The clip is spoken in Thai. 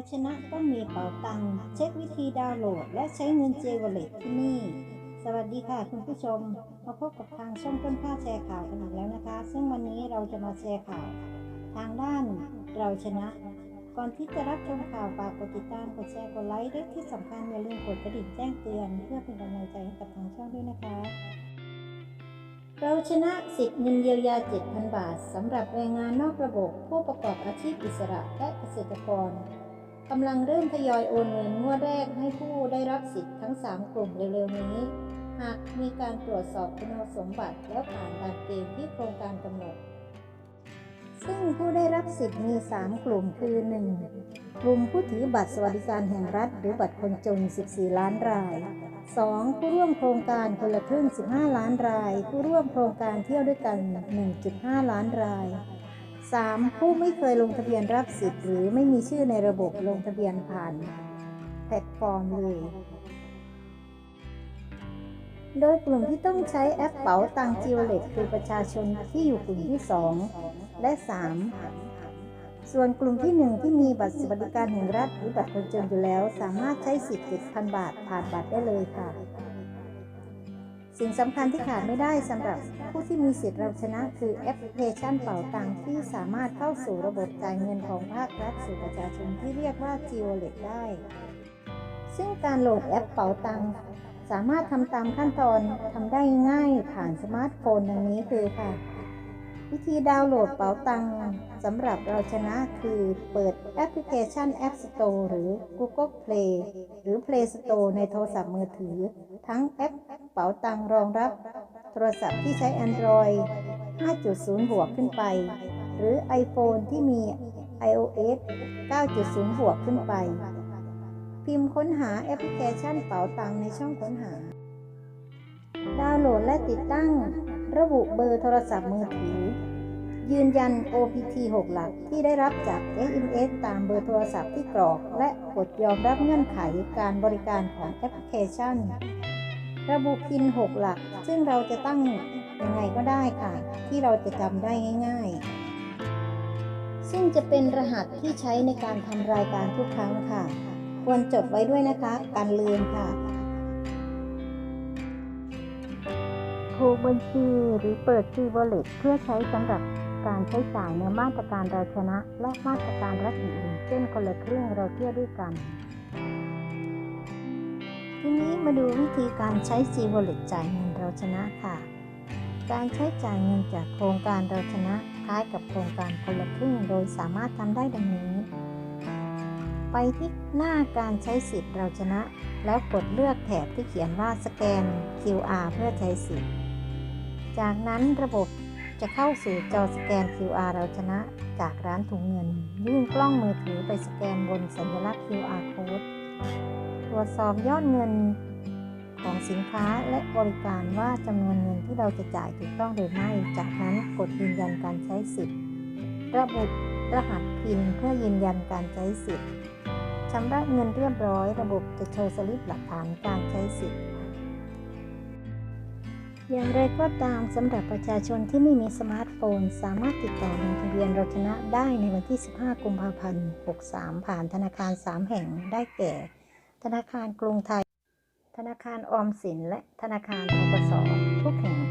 เราชนะต้องมีเป๋าตังเช็ควิธีดาวน์โหลด และใช้เงินเจวลเล็ตที่นี่ สวัสดีค่ะคุณผู้ชม มาพบกับทางช่องต้นผ้าแชร์ข่าวกันอีกแล้วนะคะ ซึ่งวันนี้เราจะมาแชร์ข่าว ทางด้านเราชนะ ก่อนที่จะรับชมข่าวฝากกดติดตามกดแชร์กดไลค์และที่สำคัญอย่าลืมกดกระดิ่งแจ้งเตือน เพื่อเป็นกำลังใจให้กับทางช่องด้วยนะคะเราชนะสิทธิ์เงินเยียวยา 7,000 บาท สำหรับแรงงานนอกระบบ ผู้ประกอบอาชีพอิสระและเกษตรกร กำลังเริ่มทยอยโอนเงินงวดแรกให้ผู้ได้รับสิทธิ์ทั้ง 3 กลุ่มเร็วๆนี้ หากมีการตรวจสอบคุณสมบัติแล้วผ่านตามเกณฑ์ที่โครงการกำหนด ซึ่งผู้ได้รับสิทธิ์มี 3 กลุ่มคือ 1. กลุ่มผู้ถือบัตรสวัสดิการแห่งรัฐ หรือบัตรคนจน 14 ล้านราย 2. ผู้ร่วมโครงการคนละครึ่ง 15 ล้านราย ผู้ร่วมโครงการเที่ยวด้วยกัน 1.5 ล้านราย 3. ผู้ไม่เคยลงทะเบียนรับสิทธิ์หรือไม่มีชื่อในระบบลงทะเบียนผ่านแพลตฟอร์มเลย โดยกลุ่มที่ต้องใช้แอปเป๋าตังจิวเล็ตคือประชาชนที่อยู่กลุ่มที่ 2 และ 3 ส่วนกลุ่มที่ 1 ที่มีบัตรสวัสดิการแห่งรัฐหรือบัตรคนจนอยู่แล้ว สามารถใช้สิทธิ์7,000 บาทผ่านบัตรได้เลยค่ะ สิ่งสำคัญที่ขาดไม่ได้สำหรับผู้ที่มีสิทธิ์เราชนะ คือแอปพลิเคชันเป๋าตังที่สามารถเข้าสู่ระบบจ่ายเงินของภาครัฐสู่ประชาชนที่เรียกว่า Geolet ได้ ซึ่งการโหลดแอปเป๋าตังสามารถทำตามขั้นตอนทำได้ง่ายผ่านสมาร์ทโฟนดังนี้คือค่ะ วิธีดาวน์โหลดเป๋าตังสำหรับเราชนะคือเปิดแอปพลิเคชัน App Store หรือ Google Play หรือ Play Store ในโทรศัพท์มือถือ ทั้งแอปเป๋าตังรองรับ โทรศัพท์ที่ใช้ Android 5.0 บวกขึ้นไป หรือ iPhone ที่มี iOS 9.0 บวกขึ้นไป พิมพ์ค้นหาแอปพลิเคชันเป๋าตังในช่องค้นหา ดาวน์โหลดและติดตั้ง ระบุเบอร์โทรศัพท์มือถือ ยืนยัน OPT 6 หลักที่ได้รับจาก SMS ตามเบอร์โทรศัพท์ที่กรอก และกดยอมรับเงื่อนไขการบริการของแอปพลิเคชัน ระบุพิน 6 หลัก ซึ่งเราจะตั้งยังไงก็ได้ค่ะ ที่เราจะจำได้ง่าย ๆ ซึ่งจะเป็นรหัสที่ใช้ในการทำรายการทุกครั้งค่ะ ควรจดไว้ด้วยนะคะ การลืมค่ะ ผูกบัญชีหรือเปิดซีวอลเล็ตเพื่อใช้สำหรับการใช้จ่ายในมาตรการเราชนะ และมาตรการรัฐอื่นเช่นคนละครึ่งเราเที่ยวด้วยกัน ทีนี้มาดูวิธีการใช้ซีวอลเล็ตจ่ายเงินเราชนะค่ะ การใช้จ่ายเงินจากโครงการเราชนะคล้ายกับโครงการคนละครึ่งโดยสามารถทำได้ดังนี้ ไปที่หน้าการใช้สิทธิ์เราชนะ แล้วกดเลือกแถบที่เขียนว่าสแกน QR เพื่อใช้สิทธิ์ จากนั้นระบบจะเข้าสู่จอสแกน QR เราชนะจากร้านถุงเงิน ยื่นกล้องมือถือไปสแกนบนสัญลักษณ์ QR code ตรวจสอบยอดเงินของสินค้าและบริการว่าจำนวนเงินที่เราจะจ่ายถูกต้องหรือไม่ จากนั้นกดยืนยันการใช้สิทธิ์ ระบุรหัสพินเพื่อยืนยันการใช้สิทธิ์ชำระเงินเรียบร้อย ระบบจะโชว์สลิปหลักฐานการใช้สิทธิ์ อย่างไรก็ตามสำหรับประชาชนที่ไม่มีสมาร์ทโฟน สามารถติดต่อลงทะเบียนเราชนะได้ในวันที่ 15 กุมภาพันธ์ 63 ผ่านธนาคาร 3 แห่งได้แก่ ธนาคารกรุงไทย ธนาคารออมสิน และธนาคารอกสทุกแห่ง